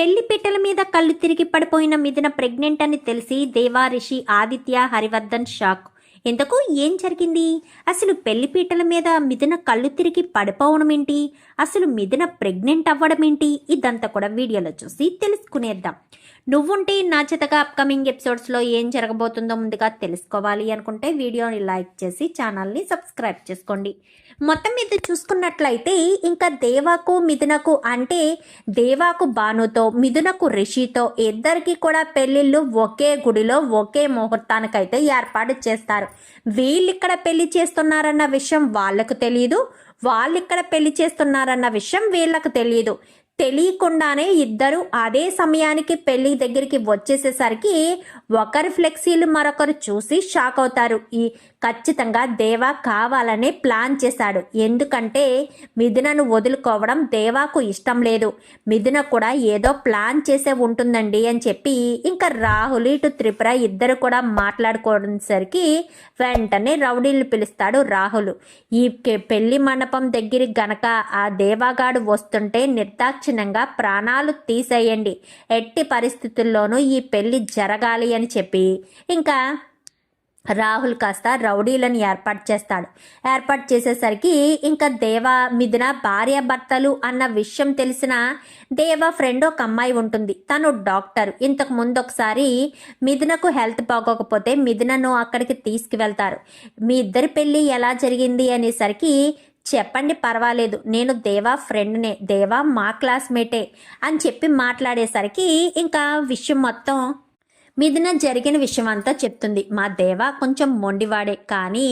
పెళ్ళి పీటల మీద కళ్ళు తిరిగి పడిపోయిన మిథున ప్రెగ్నెంట్ అని తెలిసి దేవారిషి ఆదిత్య హరివర్ధన్ షాక్ ఇంతకు ఏం జరిగింది? అసలు పెళ్ళి పీటల మీద మిథున కళ్ళు తిరిగి పడిపోవడం ఏంటి? అసలు మిథున ప్రెగ్నెంట్ అవ్వడం ఏంటి? ఇదంతా కూడా వీడియోలో చూసి తెలుసుకునేద్దాం. నువ్వుంటే నా చేతగా అప్కమింగ్ ఎపిసోడ్స్లో ఏం జరగబోతుందో ముందుగా తెలుసుకోవాలి అనుకుంటే వీడియోని లైక్ చేసి ఛానల్ని సబ్స్క్రైబ్ చేసుకోండి. మొత్తం మీద చూసుకున్నట్లయితే ఇంకా దేవాకు మిథునకు అంటే దేవాకు భానుతో మిథునకు రిషితో ఇద్దరికి కూడా పెళ్ళిళ్ళు ఒకే గుడిలో ఒకే ముహూర్తానికైతే ఏర్పాటు చేస్తారు. వీళ్ళు ఇక్కడ పెళ్ళి చేస్తున్నారన్న విషయం వాళ్ళకు తెలియదు వాళ్ళు ఇక్కడ పెళ్ళి చేస్తున్నారన్న విషయం వీళ్ళకు తెలియదు తెలియకుండానే ఇద్దరు అదే సమయానికి పెళ్ళి దగ్గరికి వచ్చేసేసరికి ఒకరి ఫ్లెక్సీలు మరొకరు చూసి షాక్ అవుతారు. ఈ ఖచ్చితంగా దేవా కావాలనే ప్లాన్ చేశాడు. ఎందుకంటే మిథునను వదులుకోవడం దేవాకు ఇష్టం లేదు. మిథున కూడా ఏదో ప్లాన్ చేసే ఉంటుందండి అని చెప్పి ఇంకా రాహుల్ ఇటు త్రిపుర ఇద్దరు కూడా మాట్లాడుకోవడంసరికి వెంటనే రౌడీలు పిలుస్తాడు రాహుల్. ఈ పెళ్ళి మండపం దగ్గరికి గనక ఆ దేవాగాడు వస్తుంటే నిర్దాక్ష నిర్దాక్షిణ్యంగా ప్రాణాలు తీసేయండి. ఎట్టి పరిస్థితుల్లోనూ ఈ పెళ్ళి జరగాలి అని చెప్పి. ఇంకా రాహుల్ కాస్త రౌడీలను ఏర్పాటు చేస్తాడు. ఏర్పాటు చేసేసరికి ఇంకా దేవా మిథున భార్యాభర్తలు అన్న విషయం తెలిసిన దేవా ఫ్రెండ్ ఒక అమ్మాయి ఉంటుంది. తను డాక్టర్. ఇంతకు ముందు ఒకసారి మిథునకు హెల్త్ బాగోకపోతే మిథునను అక్కడికి తీసుకువెళ్తారు. మీ ఇద్దరి పెళ్ళి ఎలా జరిగింది అనేసరికి చెప్పండి పర్వాలేదు. నేను దేవా ఫ్రెండ్నే దేవా మా క్లాస్మేటే అని చెప్పి మాట్లాడేసరికి ఇంకా విషయం మొత్తం మిథున జరిగిన విషయం అంతా చెప్తుంది. మా దేవ కొంచెం మొండివాడే కానీ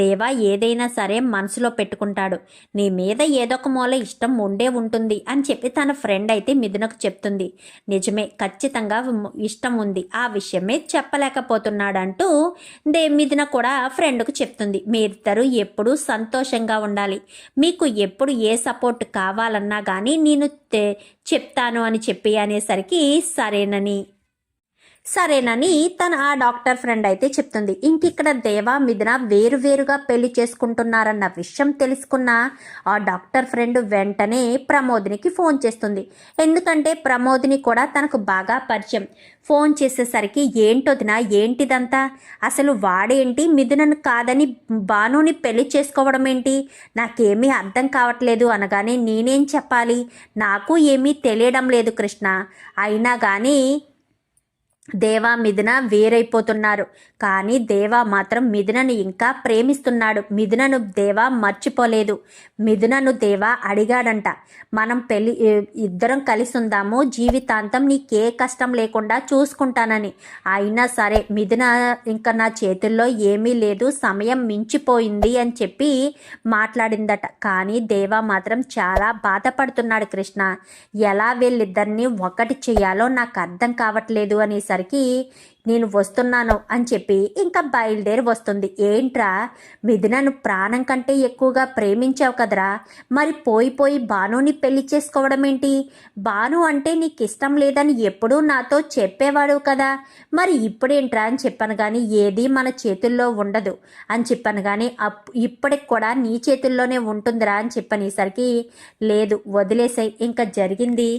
దేవ ఏదైనా సరే మనసులో పెట్టుకుంటాడు. నీ మీద ఏదో ఒక మూల ఇష్టం ఉండే ఉంటుంది అని చెప్పి తన ఫ్రెండ్ అయితే మిథునకు చెప్తుంది. నిజమే ఖచ్చితంగా ఇష్టం ఉంది. ఆ విషయమే చెప్పలేకపోతున్నాడంటూ దే మిథున కూడా ఫ్రెండ్కు చెప్తుంది. మీరిద్దరూ ఎప్పుడూ సంతోషంగా ఉండాలి. మీకు ఎప్పుడు ఏ సపోర్ట్ కావాలన్నా కానీ నేను చెప్తాను అని చెప్పి అనేసరికి సరేనని సరేనని తన ఆ డాక్టర్ ఫ్రెండ్ అయితే చెప్తుంది. ఇంకిక్కడ దేవా మిథున వేరువేరుగా పెళ్ళి చేసుకుంటున్నారన్న విషయం తెలుసుకున్న ఆ డాక్టర్ ఫ్రెండ్ వెంటనే ప్రమోదినికి ఫోన్ చేస్తుంది. ఎందుకంటే ప్రమోదిని కూడా తనకు బాగా పరిచయం. ఫోన్ చేసేసరికి ఏంటొదినా ఏంటిదంతా? అసలు వాడేంటి? మిథునను కాదని బానుని పెళ్ళి చేసుకోవడం ఏంటి? నాకేమీ అర్థం కావట్లేదు అనగానే నేనేం చెప్పాలి? నాకు ఏమీ తెలియడం లేదు కృష్ణ. అయినా కానీ దేవా మిథున వేరైపోతున్నారు. కానీ దేవా మాత్రం మిథునను ఇంకా ప్రేమిస్తున్నాడు. మిథునను దేవా మర్చిపోలేదు. మిథునను దేవా అడిగాడంట. మనం పెళ్ళి ఇద్దరం కలిసి ఉందాము. జీవితాంతం నీకే కష్టం లేకుండా చూసుకుంటానని. అయినా సరే మిథున ఇంకా నా చేతుల్లో ఏమీ లేదు. సమయం మించిపోయింది అని చెప్పి మాట్లాడిందట. కానీ దేవా మాత్రం చాలా బాధపడుతున్నాడు కృష్ణ. ఎలా వీళ్ళిద్దరిని ఒకటి చేయాలో నాకు అర్థం కావట్లేదు అనేసరికి నేను వస్తున్నాను అని చెప్పి ఇంకా బయలుదేరి వస్తుంది. ఏంట్రా మిథునను ప్రాణం కంటే ఎక్కువగా ప్రేమించావు కదరా. మరి పోయి పోయి భానుని పెళ్ళి చేసుకోవడం ఏంటి? బాను అంటే నీకు ఇష్టం లేదని ఎప్పుడూ నాతో చెప్పేవాడు కదా. మరి ఇప్పుడేంట్రా అని చెప్పాను కానీ ఏది మన చేతుల్లో ఉండదు అని చెప్పాను కానీ అప్ ఇప్పటికి కూడా నీ చేతుల్లోనే ఉంటుందిరా అని చెప్పనేసరికి లేదు వదిలేసాయి ఇంకా జరిగింది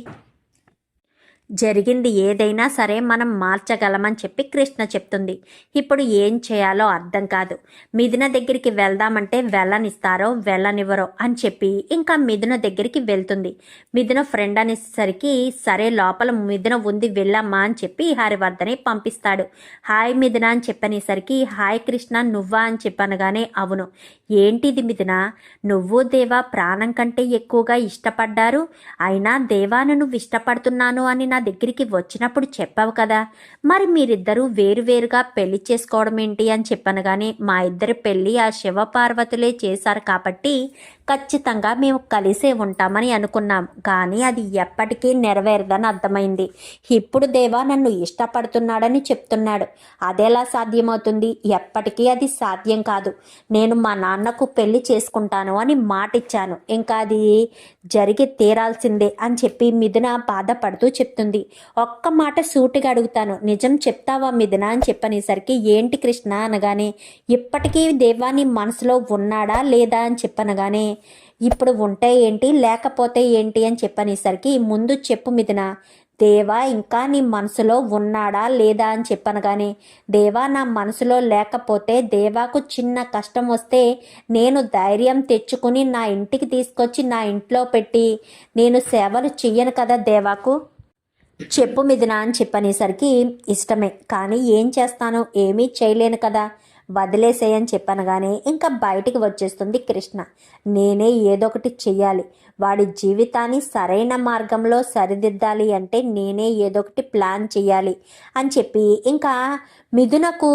జరిగింది ఏదైనా సరే మనం మార్చగలమని చెప్పి కృష్ణ చెప్తుంది. ఇప్పుడు ఏం చేయాలో అర్థం కాదు. మిథున దగ్గరికి వెళ్దామంటే వెళ్ళనిస్తారో వెళ్ళనివ్వరో అని చెప్పి ఇంకా మిథున దగ్గరికి వెళ్తుంది. మిథున ఫ్రెండ్ అనేసరికి సరే లోపల మిథున ఉంది వెళ్ళమ్మా అని చెప్పి హరివర్ధనే పంపిస్తాడు. హాయ్ మిథున అని చెప్పనేసరికి హాయ్ కృష్ణ నువ్వా అని చెప్పనగానే అవును. ఏంటిది మిథున? నువ్వు దేవా ప్రాణం కంటే ఎక్కువగా ఇష్టపడ్డారు? అయినా దేవాను నువ్వు ఇష్టపడుతున్నాను అని నా దగ్గరికి వచ్చినప్పుడు చెప్పావు కదా. మరి మీరిద్దరూ వేరువేరుగా పెళ్ళి చేసుకోవడం ఏంటి అని చెప్పాను కానీ మా ఇద్దరి పెళ్ళి ఆ శివపార్వతులే చేశారు కాబట్టి ఖచ్చితంగా మేము కలిసే ఉంటామని అనుకున్నాం. కానీ అది ఎప్పటికీ నెరవేరదని అర్థమైంది. ఇప్పుడు దేవా నన్ను ఇష్టపడుతున్నాడని చెప్తున్నాడు. అదెలా సాధ్యమవుతుంది? ఎప్పటికీ అది సాధ్యం కాదు. నేను మా నాన్నకు పెళ్ళి చేసుకుంటాను అని మాటిచ్చాను. ఇంకా అది జరిగి తీరాల్సిందే అని చెప్పి మిథున బాధపడుతూ చెప్తుంది. ఒక్క మాట సూటిగా అడుగుతాను. నిజం చెప్తావా మిథున అని చెప్పనేసరికి ఏంటి కృష్ణ అనగానే ఇప్పటికీ దేవాని మనసులో ఉన్నాడా లేదా అని చెప్పనగానే ఇప్పుడు ఉంటే ఏంటి లేకపోతే ఏంటి అని చెప్పనేసరికి ముందు చెప్పు మిథున. దేవా ఇంకా నీ మనసులో ఉన్నాడా లేదా అని చెప్పాను కానీ దేవా నా మనసులో లేకపోతే దేవాకు చిన్న కష్టం వస్తే నేను ధైర్యం తెచ్చుకుని నా ఇంటికి తీసుకొచ్చి నా ఇంట్లో పెట్టి నేను సేవలు చెయ్యను కదా దేవాకు? చెప్పు మిథున అని చెప్పనేసరికి ఇష్టమే. కానీ ఏం చేస్తాను ఏమీ చేయలేను కదా. వదిలేసేయని చెప్పాను కానీ ఇంకా బయటికి వచ్చేస్తుంది కృష్ణ. నేనే ఏదో ఒకటి చెయ్యాలి. వాడి జీవితాన్ని సరైన మార్గంలో సరిదిద్దాలి అంటే నేనే ఏదో ఒకటి ప్లాన్ చేయాలి అని చెప్పి ఇంకా మిథునకు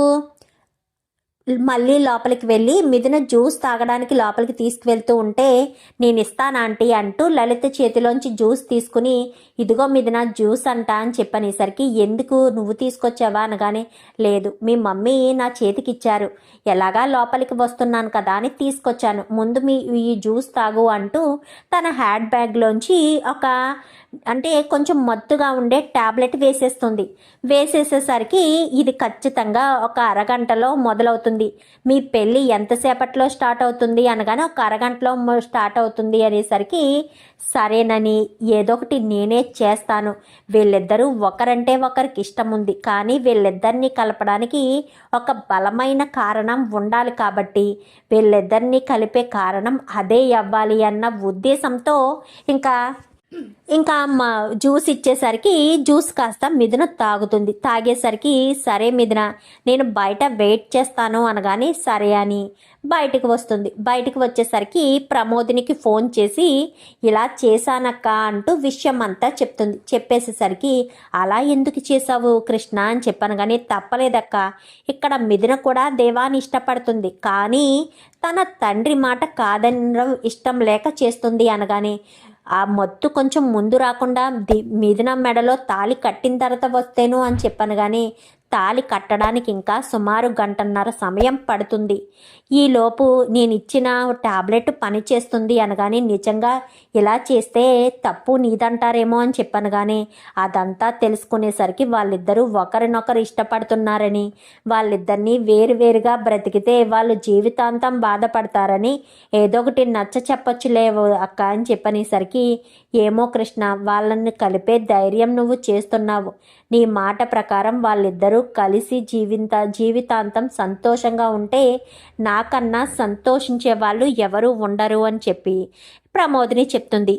మళ్ళీ లోపలికి వెళ్ళి మిథున జ్యూస్ తాగడానికి లోపలికి తీసుకువెళ్తూ ఉంటే నేను ఇస్తాను ఆంటీ అంటూ లలిత చేతిలోంచి జ్యూస్ తీసుకుని ఇదిగో మిథున జ్యూస్ అంట అని చెప్పనేసరికి ఎందుకు? నువ్వు తీసుకొచ్చావా? అనగానే లేదు మీ మమ్మీ నా చేతికి ఇచ్చారు ఎలాగా లోపలికి వస్తున్నాను కదా అని తీసుకొచ్చాను. ముందు మీ ఈ జ్యూస్ తాగు అంటూ తన హ్యాండ్ బ్యాగ్లోంచి ఒక అంటే కొంచెం మత్తుగా ఉండే ట్యాబ్లెట్ వేసేస్తుంది. వేసేసేసరికి ఇది ఖచ్చితంగా ఒక అరగంటలో మొదలవుతుంది. మీ పెళ్ళి ఎంతసేపట్లో స్టార్ట్ అవుతుంది అనగానే ఒక అరగంటలో స్టార్ట్ అవుతుంది అనేసరికి సరేనని ఏదో ఒకటి నేనే చేస్తాను. వీళ్ళిద్దరూ ఒకరంటే ఒకరికి ఇష్టం ఉంది కానీ వీళ్ళిద్దరినీ కలపడానికి ఒక బలమైన కారణం ఉండాలి కాబట్టి వీళ్ళిద్దరినీ కలిపే కారణం అదే అవ్వాలి అన్న ఉద్దేశంతో ఇంకా ఇంకా మా జ్యూస్ ఇచ్చేసరికి జ్యూస్ కాస్త మిథున తాగుతుంది. తాగేసరికి సరే మిథున నేను బయట వెయిట్ చేస్తాను అనగానే సరే అని బయటకు వస్తుంది. బయటకు వచ్చేసరికి ప్రమోదినికి ఫోన్ చేసి ఇలా చేశానక్క అంటూ విషయం అంతా చెప్తుంది. చెప్పేసేసరికి అలా ఎందుకు చేసావు కృష్ణ అని చెప్పాను కానీ తప్పలేదక్క. ఇక్కడ మిథున కూడా దేవాన్ని ఇష్టపడుతుంది. కానీ తన తండ్రి మాట కాదనడం ఇష్టం లేక చేస్తుంది అనగానే ఆ మత్తు కొంచెం ముందు రాకుండా ది మిథున మెడలో తాళి కట్టిన తర్వాత వస్తేను అని చెప్పాను కానీ తాళి కట్టడానికి ఇంకా సుమారు గంటన్నర సమయం పడుతుంది. ఈలోపు నేను ఇచ్చిన టాబ్లెట్ పనిచేస్తుంది అనగానే నిజంగా ఇలా చేస్తే తప్పు నీదంటారేమో అని చెప్పాను కానీ అదంతా తెలుసుకునేసరికి వాళ్ళిద్దరూ ఒకరినొకరు ఇష్టపడుతున్నారని వాళ్ళిద్దరినీ వేరువేరుగా బ్రతికితే వాళ్ళు జీవితాంతం బాధపడతారని ఏదో ఒకటి నచ్చ చెప్పొచ్చులేవు అక్క అని చెప్పనేసరికి ఏమో కృష్ణ వాళ్ళని కలిపే ధైర్యం నువ్వు చేస్తున్నావు. నీ మాట ప్రకారం వాళ్ళిద్దరూ కలిసి జీవిత జీవితాంతం సంతోషంగా ఉంటే నాకన్నా సంతోషించే వాళ్ళు ఎవరూ ఉండరు అని చెప్పి ప్రమోదిని చెప్తుంది.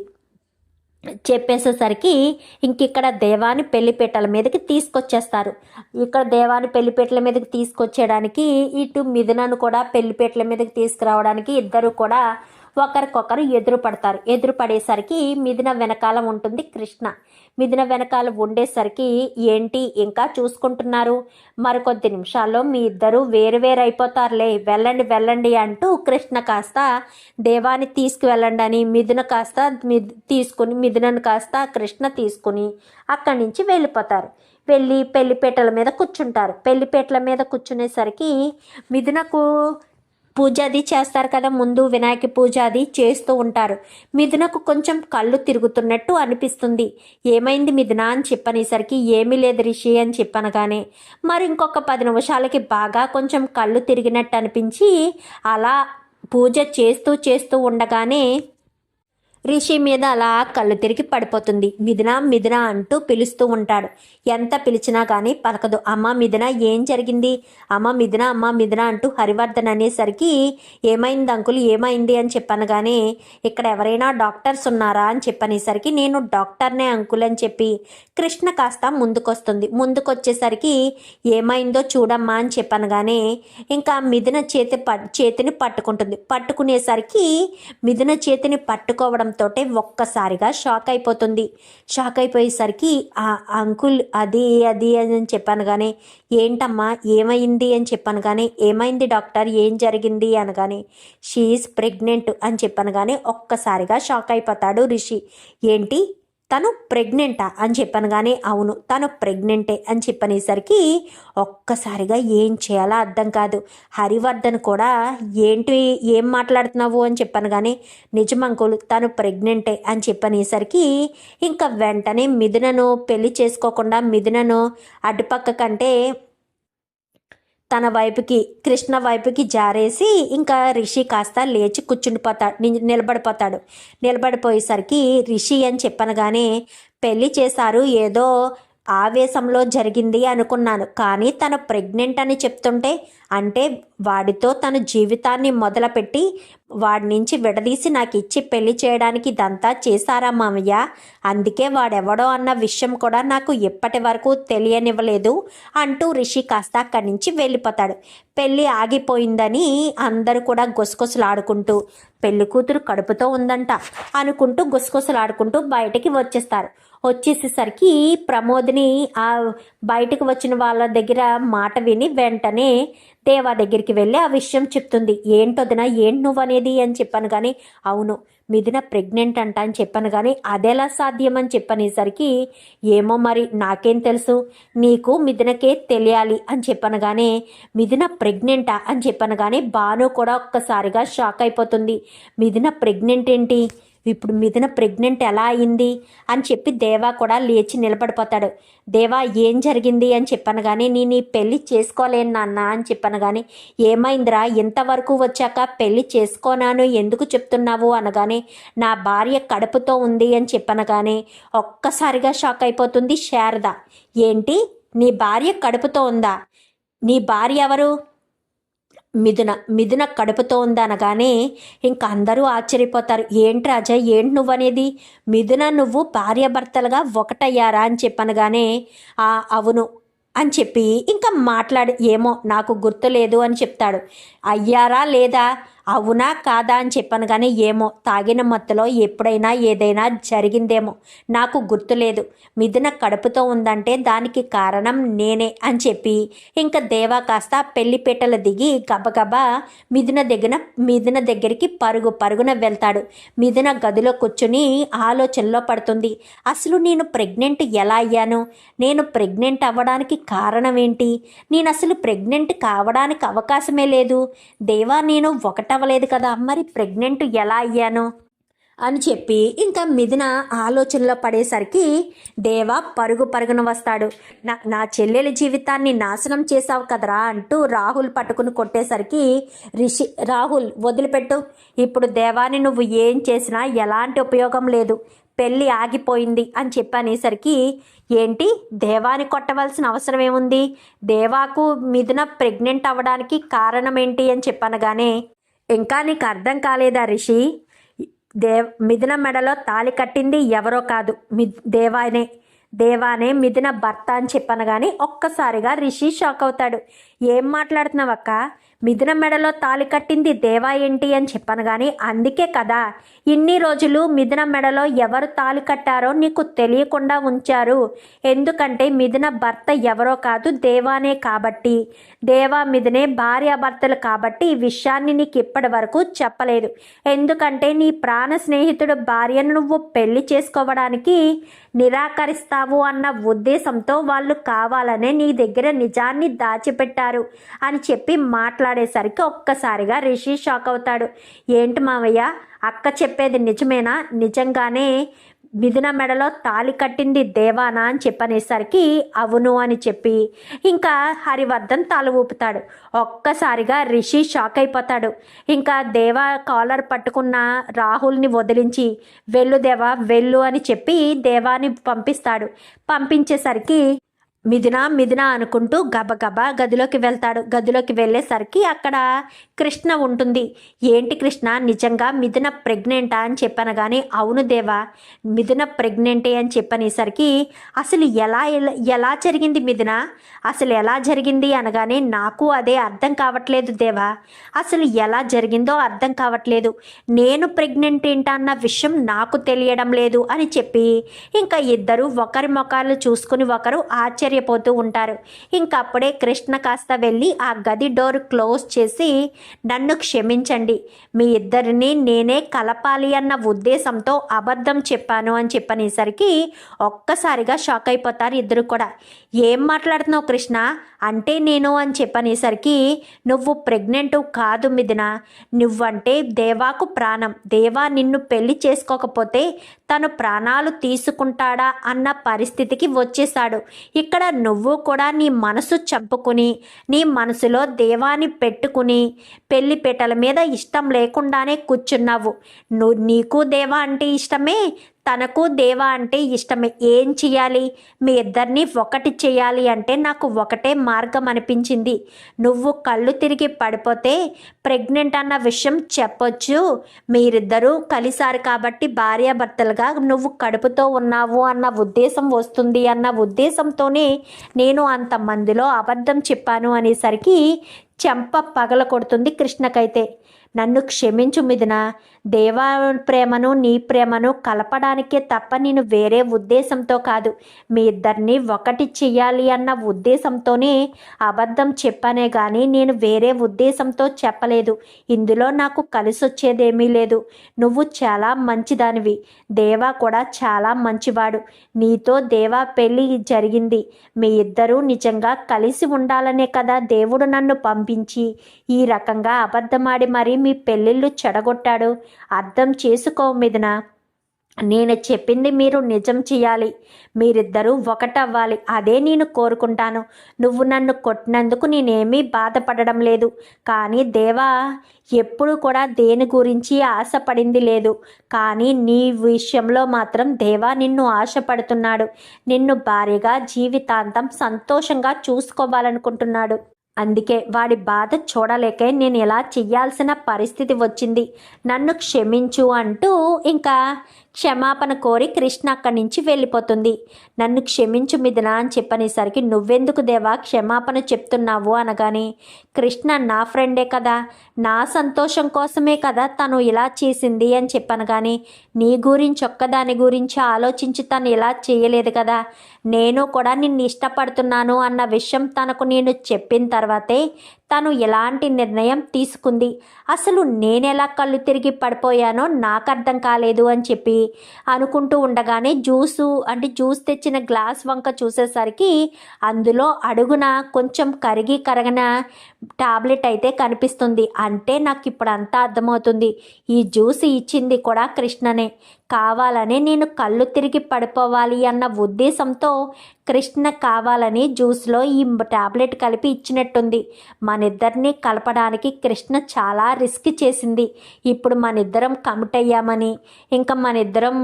చెప్పేసేసరికి ఇంక ఇక్కడ దేవాని పెళ్ళిపేటల మీదకి తీసుకొచ్చేస్తారు. ఇక్కడ దేవాని పెళ్ళిపేటల మీదకి తీసుకొచ్చేయడానికి ఇటు మిథునను కూడా పెళ్ళిపేటల మీదకి తీసుకురావడానికి ఇద్దరు కూడా ఒకరికొకరు ఎదురు పడతారు ఎదురు పడేసరికి మిథున వెనకాల ఉంటుంది కృష్ణ. మిథున వెనకాల ఉండేసరికి ఏంటి ఇంకా చూసుకుంటున్నారు? మరికొద్ది నిమిషాల్లో మీ ఇద్దరు వేరు వేరు అయిపోతారులే వెళ్ళండి వెళ్ళండి అంటూ కృష్ణ కాస్త దేవాన్ని తీసుకువెళ్ళండి అని మిథున కాస్త తీసుకుని మిథునను కాస్త కృష్ణ తీసుకుని అక్కడి నుంచి వెళ్ళిపోతారు. వెళ్ళి పెళ్ళిపేటల మీద కూర్చుంటారు. పెళ్ళిపేటల మీద కూర్చునేసరికి మిథునకు పూజ అది చేస్తారు కదా ముందు వినాయక పూజ అది చేస్తూ ఉంటారు. మిథునకు కొంచెం కళ్ళు తిరుగుతున్నట్టు అనిపిస్తుంది. ఏమైంది మిథున అని చెప్పనేసరికి ఏమీ లేదు రిషి అని చెప్పనగానే మరి ఇంకొక పది నిమిషాలకి బాగా కొంచెం కళ్ళు తిరిగినట్టు అనిపించి అలా పూజ చేస్తూ చేస్తూ ఉండగానే రిషి మీద అలా కళ్ళు తిరిగి పడిపోతుంది. మిథున మిథున అంటూ పిలుస్తూ ఉంటాడు. ఎంత పిలిచినా కానీ పలకదు. అమ్మ మిథున ఏం జరిగింది? అమ్మ మిథున అమ్మ మిథున అంటూ హరివర్ధన్ అనేసరికి ఏమైంది అంకుల్? ఏమైంది అని చెప్పనగానే ఇక్కడ ఎవరైనా డాక్టర్స్ ఉన్నారా అని చెప్పనేసరికి నేను డాక్టర్నే అంకుల్ అని చెప్పి కృష్ణ కాస్త ముందుకొస్తుంది. ముందుకొచ్చేసరికి ఏమైందో చూడమ్మా అని చెప్పనగానే ఇంకా మిథున చేతి ప చేతిని పట్టుకుంటుంది. పట్టుకునేసరికి మిథున చేతిని పట్టుకోవడం పట్టుకోవడంతో ఒక్కసారిగా షాక్ అయిపోతుంది. షాక్ అయిపోయేసరికి ఆ అంకుల్ అది అది అని చెప్పాను కానీ ఏంటమ్మా ఏమైంది? అని చెప్పాను కానీ ఏమైంది డాక్టర్? ఏం జరిగింది? అనగానే షీఈస్ ప్రెగ్నెంట్ అని చెప్పాను కానీ ఒక్కసారిగా షాక్ అయిపోతాడు రిషి. ఏంటి? తను ప్రెగ్నెంటా అని చెప్పాను కానీ అవును తను ప్రెగ్నెంటే అని చెప్పనేసరికి ఒక్కసారిగా ఏం చేయాలో అర్థం కాదు. హరివర్ధన్ కూడా ఏంటి ఏం మాట్లాడుతున్నావు అని చెప్పాను కానీ తను ప్రెగ్నెంటే అని చెప్పనేసరికి ఇంకా వెంటనే మిథునను పెళ్ళి చేసుకోకుండా మిథునను అటుపక్క కంటే తన వైపుకి కృష్ణ వైపుకి జారేసి ఇంకా రిషి కాస్త లేచి కూర్చుండిపోతాడు నిలబడిపోతాడు. నిలబడిపోయేసరికి రిషి అని చెప్పనగానే పెళ్ళి చేశారు ఏదో ఆవేశంలో జరిగింది అనుకున్నాను. కానీ తను ప్రెగ్నెంట్ అని చెప్తుంటే అంటే వాడితో తన జీవితాన్ని మొదలుపెట్టి వాడి నుంచి విడదీసి నాకు ఇచ్చి పెళ్ళి చేయడానికి ఇదంతా చేశారా మామయ్య? అందుకే వాడెవడో అన్న విషయం కూడా నాకు ఇప్పటి వరకు తెలియనివ్వలేదు అంటూ రిషి కాస్త అక్కడి నుంచి వెళ్ళిపోతాడు. పెళ్ళి ఆగిపోయిందని అందరూ కూడా గుసగుసలాడుకుంటూ పెళ్ళి కూతురు కడుపుతో ఉందంట అనుకుంటూ గుసగుసలాడుకుంటూ బయటికి వచ్చేస్తారు. వచ్చేసేసరికి ప్రమోద్ని ఆ బయటకు వచ్చిన వాళ్ళ దగ్గర మాట విని వెంటనే దేవా దగ్గరికి వెళ్ళి ఆ విషయం చెప్తుంది. ఏంటొదినా ఏంటి నువ్వు అనేది? అని చెప్పాను కానీ అవును మిథున ప్రెగ్నెంట్ అంట అని చెప్పాను కానీ అదెలా సాధ్యం? అని చెప్పనేసరికి ఏమో మరి నాకేం తెలుసు. నీకు మిథునకే తెలియాలి అని చెప్పాను కానీ మిథున ప్రెగ్నెంటా? అని చెప్పాను కానీ భాను కూడా ఒక్కసారిగా షాక్ అయిపోతుంది. మిథున ప్రెగ్నెంట్ ఏంటి? ఇప్పుడు మిథున ప్రెగ్నెంట్ ఎలా అయింది అని చెప్పి దేవా కూడా లేచి నిలబడిపోతాడు. దేవా ఏం జరిగింది అని చెప్పాను కానీ నేను ఈ పెళ్ళి చేసుకోలేను నాన్న అని చెప్పాను కానీ ఏమైందిరా? ఇంతవరకు వచ్చాక పెళ్ళి చేసుకోనాను ఎందుకు చెప్తున్నావు అనగానే నా భార్య కడుపుతో ఉంది అని చెప్పాను కానీ ఒక్కసారిగా షాక్ అయిపోతుంది శారద. ఏంటి? నీ భార్య కడుపుతో ఉందా? నీ భార్య ఎవరు? మిథున మిథున కడుపుతో ఉందనగానే ఇంక అందరూ ఆశ్చర్యపోతారు. ఏంటి రాజా ఏంటి నువ్వనేది? మిథున నువ్వు భార్యాభర్తలుగా ఒకటయ్యారా? అని చెప్పనగానే "ఆ, అవును అని చెప్పి ఇంకా మాట్లాడి. ఏమో నాకు గుర్తులేదు అని చెప్తాడు. అయ్యారా లేదా? అవునా కాదా అని చెప్పాను కానీ ఏమో. తాగిన మత్తులో ఎప్పుడైనా ఏదైనా జరిగిందేమో. నాకు గుర్తులేదు. మిథున కడుపుతో ఉందంటే దానికి కారణం నేనే అని చెప్పి ఇంకా దేవా కాస్త పెళ్ళిపేటలు దిగి గబగబా మిథున దగ్గర మిథున దగ్గరికి పరుగు పరుగున వెళ్తాడు. మిథున గదిలో కూర్చుని ఆలోచనలో పడుతుంది. అసలు నేను ప్రెగ్నెంట్ ఎలా అయ్యాను? నేను ప్రెగ్నెంట్ అవ్వడానికి కారణం ఏంటి? నేను అసలు ప్రెగ్నెంట్ కావడానికి అవకాశమే లేదు. దేవా నేను ఒకట అవ్వలేదు కదా. మరి ప్రెగ్నెంట్ ఎలా అయ్యాను? అని చెప్పి ఇంకా మిథున ఆలోచనలో పడేసరికి దేవా పరుగు పరుగున వస్తాడు. నా నా చెల్లెల జీవితాన్ని నాశనం చేశావు కదరా అంటూ రాహుల్ పట్టుకుని కొట్టేసరికి రిషి రాహుల్ వదిలిపెట్టు. ఇప్పుడు దేవాని నువ్వు ఏం చేసినా ఎలాంటి ఉపయోగం లేదు. పెళ్ళి ఆగిపోయింది అని చెప్పనేసరికి ఏంటి? దేవాని కొట్టవలసిన అవసరం ఏముంది? దేవాకు మిథున ప్రెగ్నెంట్ అవ్వడానికి కారణం ఏంటి అని చెప్పనగానే ఇంకా నీకు అర్థం కాలేదా రిషి? దేవ్ మిథున మెడలో తాళి కట్టింది ఎవరో కాదు. మి దేవానే దేవానే మిథున భర్త అని చెప్పాను కానీ ఒక్కసారిగా రిషి షాక్ అవుతాడు. ఏం మాట్లాడుతున్నావక్క? మిథున మెడలో తాళి కట్టింది దేవా ఏంటి అని చెప్పాను కానీ అందుకే కదా. ఇన్ని రోజులు మిథున మెడలో ఎవరు తాళి కట్టారో నీకు తెలియకుండా ఉంచారు. ఎందుకంటే మిథున భర్త ఎవరో కాదు దేవానే కాబట్టి. దేవా మిథునే భార్యాభర్తలు కాబట్టి ఈ విషయాన్ని నీకు ఇప్పటి వరకు చెప్పలేదు. ఎందుకంటే నీ ప్రాణ స్నేహితుడు భార్యను నువ్వు పెళ్ళి చేసుకోవడానికి నిరాకరిస్తావు అన్న ఉద్దేశంతో వాళ్ళు కావాలనే నీ దగ్గర నిజాన్ని దాచిపెట్టారు అని చెప్పి మాట్లాడేసరికి ఒక్కసారిగా రిషి షాక్ అవుతాడు. ఏంటి మావయ్య? అక్క చెప్పేది నిజమేనా? నిజంగానే మిథున మెడలో తాళి కట్టింది దేవానా అని చెప్పనేసరికి అవును అని చెప్పి ఇంకా హరివర్ధన్ తల ఊపుతాడు. ఒక్కసారిగా రిషి షాక్ అయిపోతాడు. ఇంకా దేవా కాలర్ పట్టుకున్న రాహుల్ని వదిలించి వెళ్ళు దేవా వెళ్ళు అని చెప్పి దేవాని పంపిస్తాడు. పంపించేసరికి మిథున మిథున అనుకుంటూ గబగబా గదిలోకి వెళ్తాడు. గదిలోకి వెళ్ళేసరికి అక్కడ కృష్ణ ఉంటుంది. ఏంటి కృష్ణ? నిజంగా మిథున ప్రెగ్నెంటా అని చెప్పాను కానీ అవును దేవా మిథున ప్రెగ్నెంటే అని చెప్పనేసరికి అసలు ఎలా ఎలా- జరిగింది మిథున అసలు ఎలా జరిగింది అనగానే నాకు అదే అర్థం కావట్లేదు దేవా. అసలు ఎలా జరిగిందో అర్థం కావట్లేదు. నేను ప్రెగ్నెంట్ ఏంటా అన్న విషయం నాకు తెలియడం లేదు అని చెప్పి ఇంకా ఇద్దరు ఒకరి ముఖాలు చూసుకుని ఒకరు ఆశ్చర్యపోతూ ఉంటారు. ఇంకప్పుడే కృష్ణ కాస్త వెళ్ళి ఆ గది డోర్ క్లోజ్ చేసి నన్ను క్షమించండి. మీ ఇద్దరిని నేనే కలపాలి అన్న ఉద్దేశంతో అబద్ధం చెప్పాను అని చెప్పనేసరికి ఒక్కసారిగా షాక్ అయిపోతారు ఇద్దరు కూడా. ఏం మాట్లాడుతున్నావు కృష్ణ? అంటే నేను అని చెప్పనేసరికి నువ్వు ప్రెగ్నెంట్ కాదు మిదిన నువ్వంటే దేవాకు ప్రాణం. దేవా నిన్ను పెళ్ళి చేసుకోకపోతే తను ప్రాణాలు తీసుకుంటాడా అన్న పరిస్థితికి వచ్చేసాడు ఇక్కడ నువ్వు కూడా నీ మనసు చంపుకుని నీ మనసులో దేవాన్ని పెట్టుకుని పెళ్ళి పీటల మీద ఇష్టం లేకుండానే కూర్చున్నావు. నువ్వు నీకు దేవా అంటే ఇష్టమే తనకు దేవా అంటే ఇష్టమే. ఏం చేయాలి మీ ఇద్దరిని ఒకటి చేయాలి అంటే నాకు ఒకటే మార్గం అనిపించింది. నువ్వు కళ్ళు తిరిగి పడిపోతే ప్రెగ్నెంట్ అన్న విషయం చెప్పొచ్చు. మీరిద్దరూ కలిసారు కాబట్టి భార్యాభర్తలుగా నువ్వు కడుపుతో ఉన్నావు అన్న ఉద్దేశం వస్తుంది అన్న ఉద్దేశంతోనే నేను అంతమందిలో అబద్ధం చెప్పాను అనేసరికి చెంప పగల కొడుతుంది కృష్ణకైతే. నన్ను క్షమించు మిథున. దేవా ప్రేమను నీ ప్రేమను కలపడానికే తప్ప నేను వేరే ఉద్దేశంతో కాదు. మీ ఇద్దరిని ఒకటి చెయ్యాలి అన్న ఉద్దేశంతోనే అబద్ధం చెప్పానే కానీ నేను వేరే ఉద్దేశంతో చెప్పలేదు. ఇందులో నాకు కలిసి వచ్చేదేమీ లేదు. నువ్వు చాలా మంచిదానివి. దేవా కూడా చాలా మంచివాడు. నీతో దేవా పెళ్ళి జరిగింది. మీ ఇద్దరూ నిజంగా కలిసి ఉండాలనే కదా దేవుడు నన్ను పంపించి ఈ రకంగా అబద్ధమాడి మరీ మీ పెళ్ళిళ్ళు చెడగొట్టాడు. అర్థం చేసుకో మీదన నేను చెప్పింది మీరు నిజం చేయాలి మీరిద్దరూ ఒకటవ్వాలి. అదే నేను కోరుకుంటాను. నువ్వు నన్ను కొట్టినందుకు నేనేమీ బాధపడడం లేదు. కానీ దేవా ఎప్పుడు కూడా దేని గురించి ఆశపడింది లేదు. కానీ నీ విషయంలో మాత్రం దేవా నిన్ను ఆశపడుతున్నాడు. నిన్ను భారీగా జీవితాంతం సంతోషంగా చూసుకోవాలనుకుంటున్నాడు. అందుకే వాడి బాధ చూడలేకే నేను ఇలా చెయ్యాల్సిన పరిస్థితి వచ్చింది. నన్ను క్షమించు అంటూ ఇంకా క్షమాపణ కోరి కృష్ణ అక్కడి నుంచి వెళ్ళిపోతుంది. నన్ను క్షమించు మిథున అని చెప్పనేసరికి నువ్వెందుకు దేవా క్షమాపణ చెప్తున్నావు? అనగానే కృష్ణ నా ఫ్రెండే కదా నా సంతోషం కోసమే కదా తను ఇలా చేసింది అని చెప్పనగానే కానీ నీ గురించి ఒక్కదాని గురించి ఆలోచించి తను ఇలా చేయలేదు కదా నేను కూడా నిన్ను ఇష్టపడుతున్నాను అన్న విషయం తనకు నేను చెప్పిన తర్వాతే తను ఎలాంటి నిర్ణయం తీసుకుంది? అసలు నేనెలా కళ్ళు తిరిగి పడిపోయానో నాకు అర్థం కాలేదు అని చెప్పి అనుకుంటూ ఉండగానే జ్యూసు అంటే జ్యూస్ తెచ్చిన గ్లాస్ వంక చూసేసరికి అందులో అడుగున కొంచెం కరిగి కరగన టాబ్లెట్ అయితే కనిపిస్తుంది. అంటే నాకు ఇప్పుడు అంతా అర్థమవుతుంది. ఈ జ్యూస్ ఇచ్చింది కూడా కృష్ణనే. కావాలని నేను కళ్ళు తిరిగి పడిపోవాలి అన్న ఉద్దేశంతో కృష్ణ కావాలని జ్యూస్లో ఈ టాబ్లెట్ కలిపి ఇచ్చినట్టుంది. మనిద్దరిని కలపడానికి కృష్ణ చాలా రిస్క్ చేసింది. ఇప్పుడు మనిద్దరం కమిట్ అయ్యామని. ఇంకా మనిద్దరం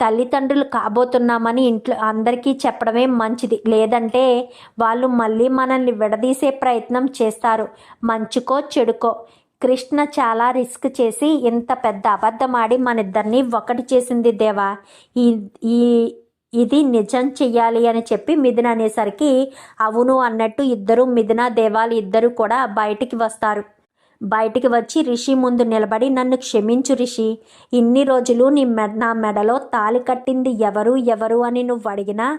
తల్లిదండ్రులు కాబోతున్నామని ఇంట్లో అందరికీ చెప్పడమే మంచిది. లేదంటే వాళ్ళు మళ్ళీ మనల్ని విడదీసే ప్రయత్నం చేస్తారు. మంచుకో చెడుకో. కృష్ణ చాలా రిస్క్ చేసి ఇంత పెద్ద అబద్ధమాడి మన ఇద్దరిని ఒకటి చేసింది దేవా. ఈ ఈ ఇది నిజం చెయ్యాలి అని చెప్పి మిథున అనేసరికి అవును అన్నట్టు ఇద్దరు మిథున దేవాలు ఇద్దరు కూడా బయటికి వస్తారు. బయటికి వచ్చి రిషి ముందు నిలబడి నన్ను క్షమించు రిషి. ఇన్ని రోజులు నీ మె నా మెడలో తాలి కట్టింది ఎవరు ఎవరు అని నువ్వు అడిగినా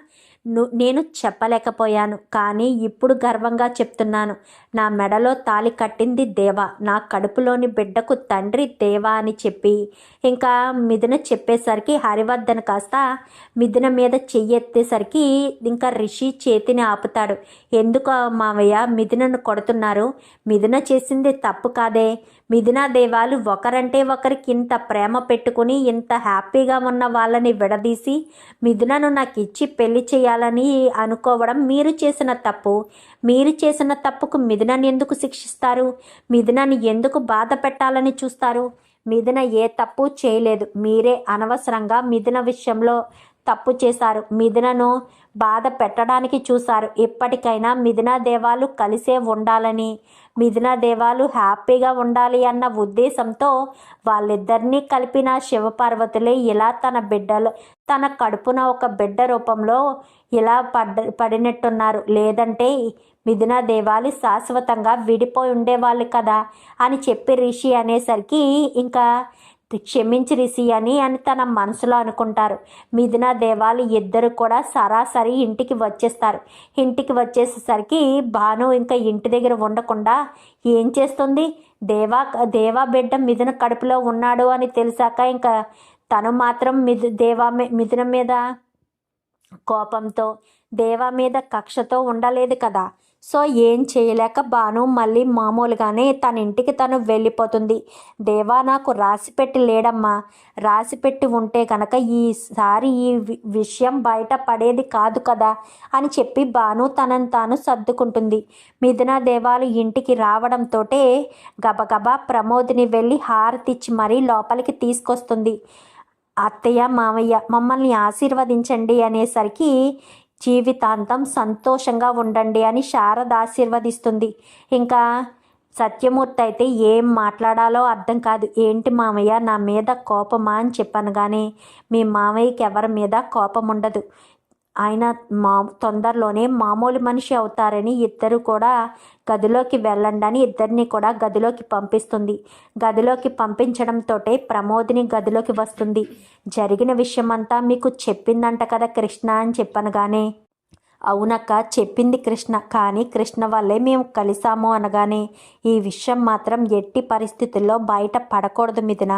నేను చెప్పలేకపోయాను కానీ ఇప్పుడు గర్వంగా చెప్తున్నాను. నా మెడలో తాలి కట్టింది దేవ నా కడుపులోని బిడ్డకు తండ్రి దేవా అని చెప్పి. ఇంకా మిథున చెప్పేసరికి హరివర్ధన్ కాస్త మిథున మీద చెయ్యెత్తేసరికి ఇంకా రిషి చేతిని ఆపుతాడు. ఎందుకు మావయ్య మిథునను కొడుతున్నారు? మిథున చేసింది తప్పు కాదే? మిథునా దేవాలు ఒకరంటే ఒకరికి ఇంత ప్రేమ పెట్టుకుని ఇంత హ్యాపీగా ఉన్న వాళ్ళని విడదీసి మిథునను నాకు ఇచ్చి పెళ్ళి చేయాలని అనుకోవడం మీరు చేసిన తప్పు. మీరు చేసిన తప్పుకు మిథునని ఎందుకు శిక్షిస్తారు? మిథునని ఎందుకు బాధ పెట్టాలని చూస్తారు? మిథున ఏ తప్పు చేయలేదు. మీరే అనవసరంగా మిథున విషయంలో తప్పు చేశారు. మిథునను బాధ పెట్టడానికి చూశారు. ఇప్పటికైనా మిథునా దేవాలు కలిసే ఉండాలని మిథునా దేవాలు హ్యాపీగా ఉండాలి అన్న ఉద్దేశంతో వాళ్ళిద్దరినీ కలిపిన శివపార్వతులే ఇలా తన బిడ్డలు తన కడుపున ఒక బిడ్డ రూపంలో ఇలా పడ్డ పడినట్టున్నారు. లేదంటే మిథునా దేవాలు శాశ్వతంగా విడిపోయి ఉండేవాళ్ళు కదా అని చెప్పి రిషి అనేసరికి ఇంకా క్షమించి రిషి అని అని తన మనసులో అనుకుంటారు. మిథున దేవాలు ఇద్దరు కూడా సరాసరి ఇంటికి వచ్చేస్తారు. ఇంటికి వచ్చేసేసరికి భాను ఇంకా ఇంటి దగ్గర ఉండకుండా ఏం చేస్తుంది? దేవా దేవా బిడ్డ మిథున కడుపులో ఉన్నాడు అని తెలిసాక ఇంకా తను మాత్రం మిథు దేవా మిథున మీద కోపంతో దేవా మీద కక్షతో ఉండలేదు కదా. సో ఏం చేయలేక భాను మళ్ళీ మామూలుగానే తన ఇంటికి తను వెళ్ళిపోతుంది. దేవా నాకు రాసిపెట్టి లేడమ్మా. రాసిపెట్టి ఉంటే కనుక ఈసారి ఈ వి- విషయం బయట పడేది కాదు కదా అని చెప్పి భాను తనను తాను సర్దుకుంటుంది. మిథున దేవాలు ఇంటికి రావడంతో గబగబా ప్రమోద్ని వెళ్ళి హారతిచ్చి మరీ లోపలికి తీసుకొస్తుంది. అత్తయ్య మామయ్య మమ్మల్ని ఆశీర్వదించండి అనేసరికి జీవితాంతం సంతోషంగా ఉండండి అని శారద ఆశీర్వదిస్తుంది. ఇంకా సత్యమూర్తి అయితే ఏం మాట్లాడాలో అర్థం కాదు. ఏంటి మామయ్య నా మీద కోపమా అని చెప్పాను కానీ మీ మామయ్యకి ఎవరి మీద కోపం ఉండదు. ఆయన మా తొందరలోనే మామూలు మనిషి అవుతారని ఇద్దరు కూడా గదిలోకి వెళ్ళండి అని ఇద్దరిని కూడా గదిలోకి పంపిస్తుంది. గదిలోకి పంపించడంతో ప్రమోదిని గదిలోకి వస్తుంది. జరిగిన విషయమంతా మీకు చెప్పిందంట కదా కృష్ణ అని చెప్పనగానే. అవునక్క చెప్పింది కృష్ణ. కానీ కృష్ణ వల్లే మేము కలిసాము అనగానే ఈ విషయం మాత్రం ఎట్టి పరిస్థితుల్లో బయట పడకూడదు మిథున.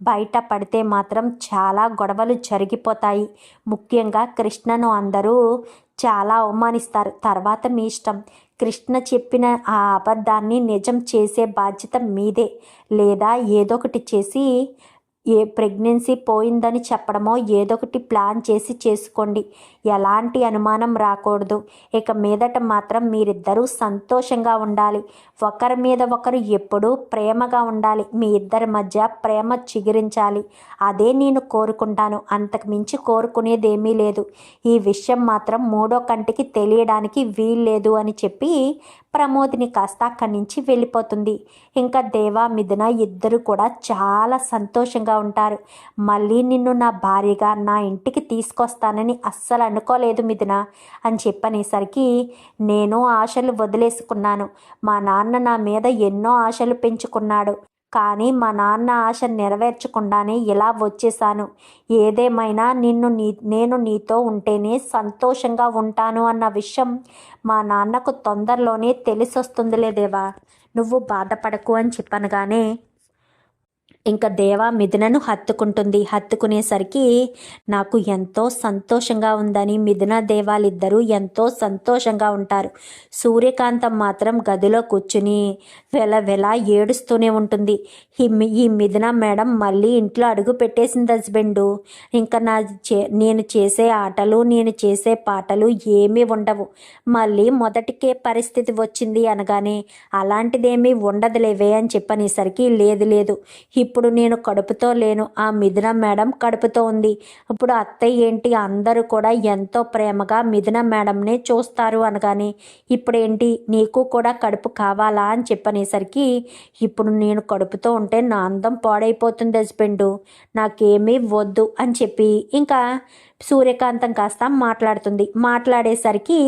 బయట పడితే మాత్రం చాలా గొడవలు జరిగిపోతాయి. ముఖ్యంగా కృష్ణను అందరూ చాలా అవమానిస్తారు. తర్వాత మీ ఇష్టం. కృష్ణ చెప్పిన ఆ అబద్ధాన్ని నిజం చేసే బాధ్యత మీదే. లేదా ఏదో ఒకటి చేసి ఏ ప్రెగ్నెన్సీ పోయిందని చెప్పడమో ఏదో ఒకటి ప్లాన్ చేసి చేసుకోండి. ఎలాంటి అనుమానం రాకూడదు. ఇక మీదట మాత్రం మీరిద్దరూ సంతోషంగా ఉండాలి. ఒకరి మీద ఒకరు ఎప్పుడూ ప్రేమగా ఉండాలి. మీ ఇద్దరి మధ్య ప్రేమ చిగురించాలి. అదే నేను కోరుకుంటాను. అంతకు మించి కోరుకునేదేమీ లేదు. ఈ విషయం మాత్రం మూడో కంటికి తెలియడానికి వీల్లేదు అని చెప్పి ప్రమోద్ని కాస్త అక్కడి నుంచి వెళ్ళిపోతుంది. ఇంకా దేవా మిథున ఇద్దరు కూడా చాలా సంతోషంగా ఉంటారు. మళ్ళీ నిన్ను నా భార్యగా నా ఇంటికి తీసుకొస్తానని అస్సలు అనుకోలేదు మిథున అని చెప్పనేసరికి నేను ఆశలు వదిలేసుకున్నాను. మా నాన్న నా మీద ఎన్నో ఆశలు పెంచుకున్నాడు. కానీ మా నాన్న ఆశ నెరవేర్చకుండానే ఇలా వచ్చేశాను. ఏదేమైనా నిన్ను నీ నేను నీతో ఉంటేనే సంతోషంగా ఉంటాను అన్న విషయం మా నాన్నకు తొందరలోనే తెలిసొస్తుందిలే దేవా. నువ్వు బాధపడకు అని చెప్పనగానే ఇంకా దేవా మిథునను హత్తుకుంటుంది. హత్తుకునేసరికి నాకు ఎంతో సంతోషంగా ఉందని మిథున దేవాలిద్దరూ ఎంతో సంతోషంగా ఉంటారు. సూర్యకాంతం మాత్రం గదిలో కూర్చుని వెల వెల ఏడుస్తూనే ఉంటుంది. ఈ ఈ మిథున మేడం మళ్ళీ ఇంట్లో అడుగు పెట్టేసింది హస్బెండు. ఇంకా నా చే నేను చేసే ఆటలు నేను చేసే పాటలు ఏమీ ఉండవు. మళ్ళీ మొదటికే పరిస్థితి వచ్చింది అనగానే అలాంటిదేమీ ఉండదులేవే అని చెప్పనేసరికి లేదు లేదు. ఇప్పుడు నేను కడుపుతో లేను. ఆ మిథున మేడం కడుపుతో ఉంది. ఇప్పుడు అత్తయ్య ఏంటి? అందరూ కూడా ఎంతో ప్రేమగా మిథున మేడంనే చూస్తారు అనగానే ఇప్పుడేంటి? నీకు కూడా కడుపు కావాలా? అని చెప్పనేసరికి ఇప్పుడు నేను కడుపుతో ఉంటే నా అందం పాడైపోతుంది హస్బెండు. నాకేమీ వద్దు అని చెప్పి ఇంకా సూర్యకాంతం కాస్త మాట్లాడుతుంది. మాట్లాడేసరికి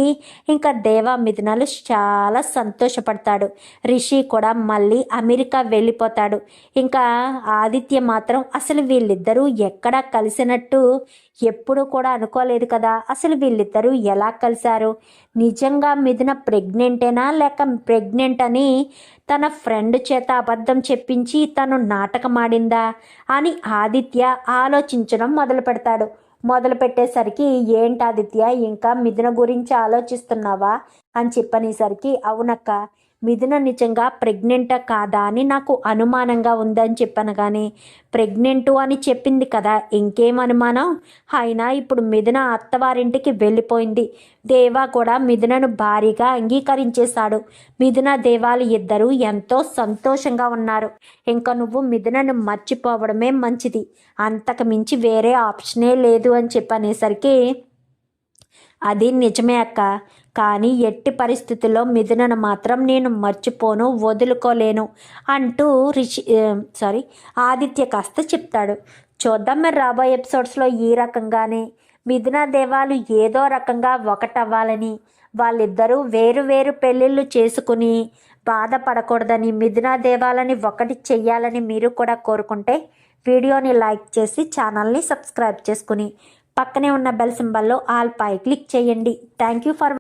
ఇంకా దేవా మిథునాలు చాలా సంతోషపడతాడు. రిషి కూడా మళ్ళీ అమెరికా వెళ్ళిపోతాడు. ఇంకా ఆదిత్య మాత్రం అసలు వీళ్ళిద్దరూ ఎక్కడా కలిసినట్టు ఎప్పుడు కూడా అనుకోలేదు కదా. అసలు వీళ్ళిద్దరూ ఎలా కలిశారు? నిజంగా మిథున ప్రెగ్నెంటేనా లేక ప్రెగ్నెంట్ అని తన ఫ్రెండ్ చేత అబద్ధం చెప్పించి తను నాటకమాడిందా అని ఆదిత్య ఆలోచించడం మొదలు పెడతాడు మొదలు పెట్టేసరికి ఏంటి ఆదిత్య ఇంకా మిథున గురించి ఆలోచిస్తున్నావా? అని చెప్పనేసరికి అవునక్క మిథున నిజంగా ప్రెగ్నెంటా కాదా అని నాకు అనుమానంగా ఉందని చెప్పాను కానీ ప్రెగ్నెంటు అని చెప్పింది కదా ఇంకేం అనుమానం? అయినా ఇప్పుడు మిథున అత్తవారింటికి వెళ్ళిపోయింది. దేవా కూడా మిథునను భారీగా అంగీకరించేశాడు. మిథున దేవాలు ఇద్దరూ ఎంతో సంతోషంగా ఉన్నారు. ఇంకా నువ్వు మిథునను మర్చిపోవడమే మంచిది. అంతకు మించి వేరే ఆప్షనే లేదు అని చెప్పనేసరికి అది నిజమే అక్క. కానీ ఎట్టి పరిస్థితుల్లో మిథునను మాత్రం నేను మర్చిపోను వదులుకోలేను అంటూ రిషి సారీ ఆదిత్య కాస్త చెప్తాడు. చూద్దాం మరి రాబోయే ఎపిసోడ్స్లో ఈ రకంగానే మిథున దేవాలు ఏదో రకంగా ఒకటవ్వాలని. వాళ్ళిద్దరూ వేరు వేరు పెళ్ళిళ్ళు చేసుకుని బాధపడకూడదని మిథున దేవాలని ఒకటి చెయ్యాలని మీరు కూడా కోరుకుంటే వీడియోని లైక్ చేసి ఛానల్ని సబ్స్క్రైబ్ చేసుకుని పక్కనే ఉన్న బెల్ సింబల్లో ఆల్ పై క్లిక్ చేయండి. Thank you for